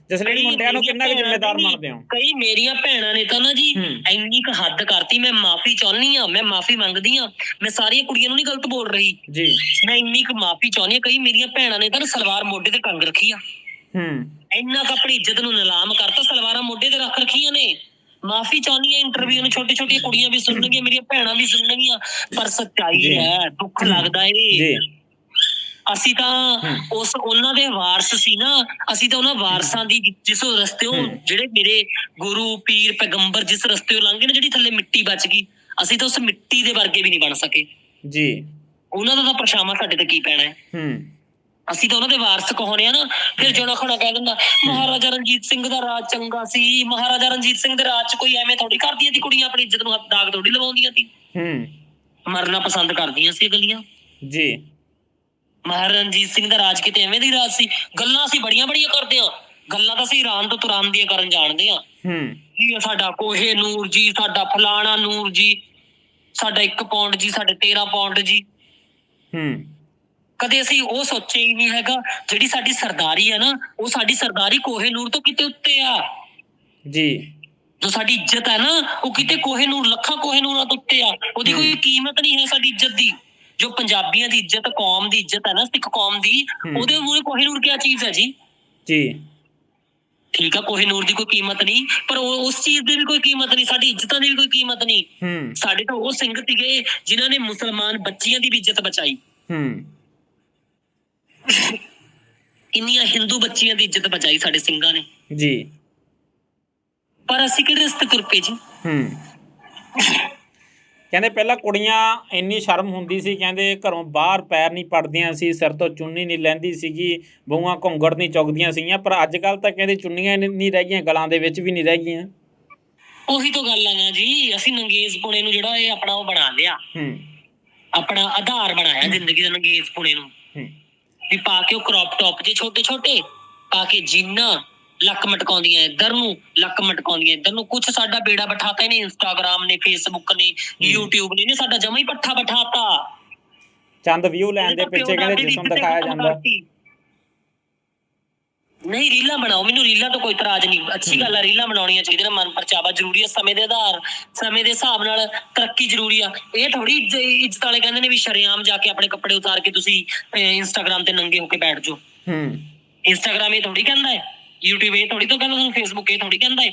ਜਸਲੀਨ ਮੁੰਡਿਆਂ ਨੂੰ ਕਿੰਨਾ ਕੁ ਜ਼ਿੰਮੇਦਾਰ ਮੰਨਦੇ ਹੋ? ਕਈ ਮੇਰੀਆਂ ਭੈਣਾਂ ਨੇ ਤਾਂ ਨਾ ਜੀ ਹੂੰ। ਇੰਨੀ ਕੁ ਹੱਦ ਕਰਤੀ ਮੈਂ ਮਾਫੀ ਚਾਹੁੰਨੀ ਆ ਮੈਂ ਮਾਫੀ ਮੰਗਦੀ ਆ ਮੈਂ ਸਾਰੀਆਂ ਕੁੜੀਆਂ ਨੂੰ ਨਹੀਂ ਗਲਤ ਬੋਲ ਰਹੀ। ਜੀ। ਮੈਂ ਇੰਨੀ ਕੁ ਮਾਫੀ ਚਾਹੁੰਦੀ ਆ ਕਈ ਮੇਰੀਆਂ ਭੈਣਾਂ ਨੇ ਤਾਂ ਨਾ ਸਲਵਾਰ ਮੋਢੇ ਤੇ ਟੰਗ ਰੱਖੀ ਆ। ਹੂੰ। ਇੰਨਾ ਕੁ ਆਪਣੀ ਇੱਜ਼ਤ ਨੂੰ ਨਿਲਾਮ ਕਰਤਾ ਸਲਵਾਰਾਂ ਮੋਢੇ ਤੇ ਰੱਖ ਰੱਖੀਆਂ ਨੇ। ਮਾਫੀ ਚਾਹੁੰਦੀ ਆ ਇੰਟਰਵਿਊ ਨੂੰ ਛੋਟੀ ਛੋਟੀਆਂ ਕੁੜੀਆਂ ਵੀ ਸੁਣਨਗੀਆਂ ਮੇਰੀਆਂ ਭੈਣਾਂ ਵੀ ਸੁਣਨਗੀਆਂ ਪਰ ਸੱਚਾਈ। ਹੈ ਦੁੱਖ ਲੱਗਦਾ ਏ। ਜੀ। ਅਸੀਂ ਤਾਂ। ਉਸ ਉਹਨਾਂ ਦੇ ਵਾਰਸ ਸੀ ਨਾ ਅਸੀਂ ਤਾਂ ਉਹਨਾਂ ਵਾਰਸਾਂ ਦੀ ਜਿਸ ਰਸਤੇ ਹਮ। ਜਿਹੜੇ ਮੇਰੇ ਗੁਰੂ ਪੀਰ ਪੈਗੰਬਰ ਜਿਸ ਰਸਤੇ ਲੰਘੇ ਨੇ ਜਿਹੜੀ ਥੱਲੇ ਮਿੱਟੀ ਬਚ ਗਈ ਅਸੀਂ ਤਾਂ ਉਸ ਮਿੱਟੀ ਦੇ ਵਰਗੇ ਵੀ ਨਹੀਂ ਬਣ ਸਕੇ। ਜੀ। ਉਹਨਾਂ ਦਾ ਤਾਂ ਪਰਛਾਵਾਂ ਸਾਡੇ ਤੇ ਕੀ ਪੈਣਾ ਹੈ? ਹੂੰ। ਅਸੀਂ ਤਾਂ ਉਹਨਾਂ ਦੇ ਵਾਰਸ ਕਹਾਉਣੇ ਆ ਨਾ ਫਿਰ ਜਣਾ ਖਣਾ ਕਹਿ ਦਿੰਦਾ ਮਹਾਰਾਜਾ ਰਣਜੀਤ ਸਿੰਘ ਦਾ ਰਾਜ ਚੰਗਾ ਸੀ ਮਹਾਰਾਜਾ ਰਣਜੀਤ ਸਿੰਘ ਦੇ ਰਾਜ 'ਚ ਕੋਈ ਐਵੇਂ ਥੋੜੀ ਕਰਦੀਆਂ ਸੀ ਕੁੜੀਆਂ ਆਪਣੀ ਇੱਜ਼ਤ ਨੂੰ ਹੱਥ ਦਾਗ ਥੋੜੀ ਲਵਾਉਂਦੀਆਂ ਸੀ? ਹੂੰ। ਮਰਨਾ ਪਸੰਦ ਕਰਦੀਆਂ ਸੀ ਇਹ ਗਲੀਆਂ ਜੀ। ਮਹਾਰਾਜਾ ਰਣਜੀਤ ਸਿੰਘ ਦਾ ਰਾਜ ਕਿਤੇ ਐਵੇਂ ਦੀ ਰਾਜ ਸੀ? ਗੱਲਾਂ ਅਸੀਂ ਬੜੀਆਂ ਬੜੀਆਂ ਕਰਦੇ ਆ ਗੱਲਾਂ ਤਾਂ ਅਸੀਂ ਇਰਾਨ ਤੋਂ ਤੁਰਾਨ ਦੀਆਂ ਕਰਨ ਜਾਣਦੇ ਆ ਹੂੰ। ਜੀ ਇਹ ਸਾਡਾ ਕੋਹੇ ਨੂਰ ਜੀ ਸਾਡਾ ਫਲਾਣਾ ਨੂਰ ਜੀ ਸਾਡਾ 1 ਪੌਂਡ ਜੀ ਸਾਡੇ 13 ਪੌਂਡ ਜੀ। ਹੂੰ। ਕਦੇ ਅਸੀਂ ਉਹ ਸੋਚਿਆ ਹੀ ਨਹੀਂ ਹੈਗਾ ਜਿਹੜੀ ਸਾਡੀ ਸਰਦਾਰੀ ਹੈ ਨਾ ਉਹ ਸਾਡੀ ਸਰਦਾਰੀ ਕੋਹੇ ਨੂਰ ਤੋਂ ਕਿਤੇ ਉੱਤੇ ਆ। ਜੀ। ਜੋ ਸਾਡੀ ਇੱਜ਼ਤ ਹੈ ਨਾ ਉਹ ਕਿਤੇ ਕੋਹੇ ਨੂਰ ਲੱਖਾਂ ਕੋਹੇ ਨੂਰਾਂ ਤੋਂ ਉੱਤੇ ਆ। ਉਹਦੀ ਕੋਈ ਕੀਮਤ ਨਹੀਂ ਹੈ ਸਾਡੀ ਇੱਜ਼ਤ ਦੀ। ਜੋ ਪੰਜਾਬੀਆਂ ਦੀ ਇੱਜ਼ਤ ਕੌਮ ਦੀ ਇੱਜ਼ਤ ਹੈ ਨਾ ਸਿੱਖ ਕੌਮ ਦੀ। ਉਹਦੇ ਮੂਹਰੇ ਕੋਹੇ ਨੂਰ ਕੀ ਚੀਜ਼ ਹੈ ਜੀ? ਜੀ। ਠੀਕ ਆ ਕੋਹੇ ਨੂਰ ਦੀ ਕੋਈ ਕੀਮਤ ਨਹੀਂ ਪਰ ਉਹ ਉਸ ਚੀਜ਼ ਦੀ ਵੀ ਕੋਈ ਕੀਮਤ ਨਹੀਂ ਸਾਡੀ ਇੱਜ਼ਤਾਂ ਦੀ ਵੀ ਕੋਈ ਕੀਮਤ ਨਹੀਂ। ਹੂੰ। ਸਾਡੇ ਤਾਂ ਉਹ ਸਿੰਘ ਸੀਗੇ ਜਿਨ੍ਹਾਂ ਨੇ ਮੁਸਲਮਾਨ ਬੱਚੀਆਂ ਦੀ ਵੀ ਇੱਜ਼ਤ ਬਚਾਈ। ਹੂੰ। ਇੰਨੀਆਂ ਹਿੰਦੂ ਬੱਚੀਆਂ ਦੀ ਇੱਜ਼ਤ ਬਚਾਈ ਸਾਡੇ ਸਿੰਘਾਂ ਨੇ। ਜੀ। ਪਰ ਅਸੀਂ ਕਿਹੜੇ ਰਸਤੇ ਤੁਰ ਪਏ ਜੀ? ਹੂੰ। ਕਹਿੰਦੇ ਪਹਿਲਾਂ ਕੁੜੀਆਂ ਇੰਨੀ ਸ਼ਰਮ ਹੁੰਦੀ ਸੀ ਕਹਿੰਦੇ ਘਰੋਂ ਬਾਹਰ ਪੈਰ ਨਹੀਂ ਪੜਦੀਆਂ ਸੀ ਸਿਰ ਤੋਂ ਚੁੰਨੀ ਨਹੀਂ ਲੈਂਦੀ ਸੀਗੀ ਬਹੂਆਂ ਘੁੰਗੜ ਨਹੀਂ ਚੁੱਕਦੀਆਂ ਸੀਗੀਆਂ ਪਰ ਅੱਜ ਕੱਲ ਤਾਂ ਕਹਿੰਦੇ ਚੁੰਨੀਆਂ ਨਹੀਂ ਨਹੀਂ ਰਹਿ ਗਈਆਂ ਗਲਾਂ ਦੇ ਵਿੱਚ ਵੀ ਨਹੀਂ ਰਹਿ ਗਈਆਂ। ਉਹੀ ਤਾਂ ਗੱਲ ਆ ਨਾ ਜੀ ਅਸੀਂ ਨੰਗੇਜ਼ ਪੁਣੇ ਨੂੰ ਜਿਹੜਾ ਇਹ ਆਪਣਾ ਉਹ ਬਣਾ ਲਿਆ। ਹੂੰ। ਆਪਣਾ ਆਧਾਰ ਬਣਾਇਆ ਜ਼ਿੰਦਗੀ ਦਾ ਨੰਗੇਜ਼ ਪੁਣੇ ਨੂੰ। ਹੂੰ। ਵੀ ਪਾ ਕੇ ਉਹ ਕ੍ਰੌਪ ਟੌਪ ਜੇ ਛੋਟੇ ਛੋਟੇ ਪਾ ਕੇ ਜੀਨਾ ਲੱਕ ਮਟਕਾਉਂਦੀਆਂ ਇੱਧਰ ਨੂੰ ਲੱਕ ਮਟਕਾਉਂਦੀਆਂ ਇੱਧਰ ਨੂੰ ਕੁਝ ਸਾਡਾ ਬੇੜਾ ਬਿਠਾਤਾ ਨੇ ਇੰਸਟਾਗ੍ਰਾਮ ਨੇ ਫੇਸਬੁੱਕ ਨੇ YouTube ਨੇ ਨੇ ਸਾਡਾ ਜਮਾ ਹੀ ਪੱਠਾ ਬਿਠਾਤਾ। ਚੰਦ ਵਿਊ ਲੈਣ ਦੇ ਪਿੱਛੇ ਕਹਿੰਦੇ ਜਿਸਮ ਦਿਖਾਇਆ ਜਾਂਦਾ। ਨਹੀਂ ਰੀਲਾਂ ਬਣਾਓ ਮੈਨੂੰ ਰੀਲਾਂ ਤੋਂ ਕੋਈ ਇਤਰਾਜ਼ ਨਹੀਂ। ਅੱਛੀ ਗੱਲ ਆ ਰੀਲਾਂ ਬਣਾਉਣੀਆਂ ਚਾਹੀਦੀਆਂ ਨੇ ਮਨ ਪਰਚਾਵਾ ਜ਼ਰੂਰੀ ਹੈ ਸਮੇਂ ਦੇ ਆਧਾਰ ਸਮੇਂ ਦੇ ਹਿਸਾਬ ਨਾਲ ਤਰੱਕੀ ਜ਼ਰੂਰੀ ਆ। ਇਹ ਥੋੜੀ ਇੱਜ਼ਤ ਵਾਲੇ ਕਹਿੰਦੇ ਨੇ ਵੀ ਸ਼ਰੇਆਮ ਜਾ ਕੇ ਆਪਣੇ ਕੱਪੜੇ ਉਤਾਰ ਕੇ ਤੁਸੀਂ ਇੰਸਟਾਗ੍ਰਾਮ ਤੇ ਨੰਗੇ ਹੋ ਕੇ ਬੈਠ ਜਾਓ। ਹੂੰ। ਇੰਸਟਾਗ੍ਰਾਮ ਇਹ ਥੋੜੀ ਕਹਿੰਦਾ ਹੈ। YouTube ਇਹ ਥੋੜੀ ਤੋਂ ਕਹਿੰਦਾ ਤੁਹਾਨੂੰ Facebook ਇਹ ਥੋੜੀ ਕਹਿੰਦਾ ਹੈ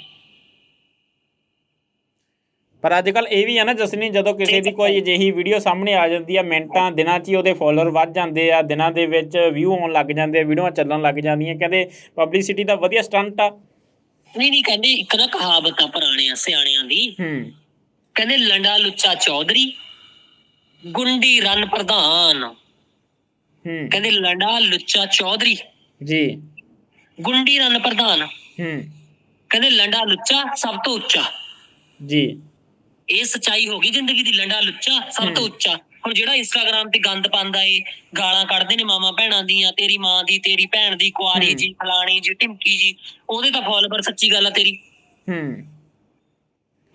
ਪਰ ਅੱਜ ਕੱਲ ਇਹ ਵੀ ਆ ਨਾ ਜਸਨੀ ਜਦੋਂ ਕਿਸੇ ਦੀ ਕੋਈ ਅਜਿਹੀ ਵੀਡੀਓ ਸਾਹਮਣੇ ਆ ਜਾਂਦੀ ਆ ਮਿੰਟਾਂ ਦਿਨਾਂ 'ਚ ਹੀ ਉਹਦੇ ਫਾਲੋਅਰ ਵੱਧ ਜਾਂਦੇ ਆ ਦਿਨਾਂ ਦੇ ਵਿੱਚ ਵਿਊ ਆਉਣ ਲੱਗ ਜਾਂਦੇ ਆ ਵੀਡੀਓਆਂ ਚੱਲਣ ਲੱਗ ਜਾਂਦੀਆਂ ਕਹਿੰਦੇ ਪਬਲਿਸਿਟੀ ਦਾ ਵਧੀਆ ਸਟੰਟ ਆ। ਨਹੀਂ ਨਹੀਂ ਕਹਿੰਦੇ ਇੱਕ ਨਾ ਕਹਾਵਤ ਆ ਪੁਰਾਣਿਆਂ ਸਿਆਣਿਆਂ ਦੀ। ਹੂੰ। ਕਹਿੰਦੇ ਲੰਡਾ ਲੁੱਚਾ ਚੌਧਰੀ ਗੁੰਡੀ ਰਨ ਪ੍ਰਧਾਨ। ਹੂੰ। ਕਹਿੰਦੇ ਲੰਡਾ ਲੁੱਚਾ ਚੌਧਰੀ। ਜੀ। ਗੁੰਡੀ ਰਨ ਪ੍ਰਧਾਨ। ਹੂੰ। ਕਹਿੰਦੇ ਲੰਡਾ ਲੁੱਚਾ ਸਭ ਤੋਂ ਉੱਚਾ। ਜੀ। ਇਹ ਸਚਾਈ ਹੋ ਗਈ ਜ਼ਿੰਦਗੀ ਦੀ ਲੰਡਾ ਲੁੱਚਾ ਸਭ ਤੋਂ। ਉੱਚਾ। ਹੁਣ ਜਿਹੜਾ ਇੰਸਟਾਗ੍ਰਾਮ ਤੇ ਗੰਦ ਪਾਉਂਦਾ ਏ ਗਾਲਾਂ ਕੱਢਦੇ ਨੇ ਮਾਮਾ ਭੈਣਾਂ ਦੀਆਂ ਤੇਰੀ ਮਾਂ ਦੀ ਤੇਰੀ ਭੈਣ ਦੀ ਕੁਆਰੀ। ਜੀ ਫਲਾਣੀ ਜੀ ਢਿਮਕੀ ਜੀ ਉਹਦੇ ਤਾਂ ਫਾਲੋਅਰ ਸੱਚੀ ਗੱਲ ਆ ਤੇਰੀ। ਹੂੰ।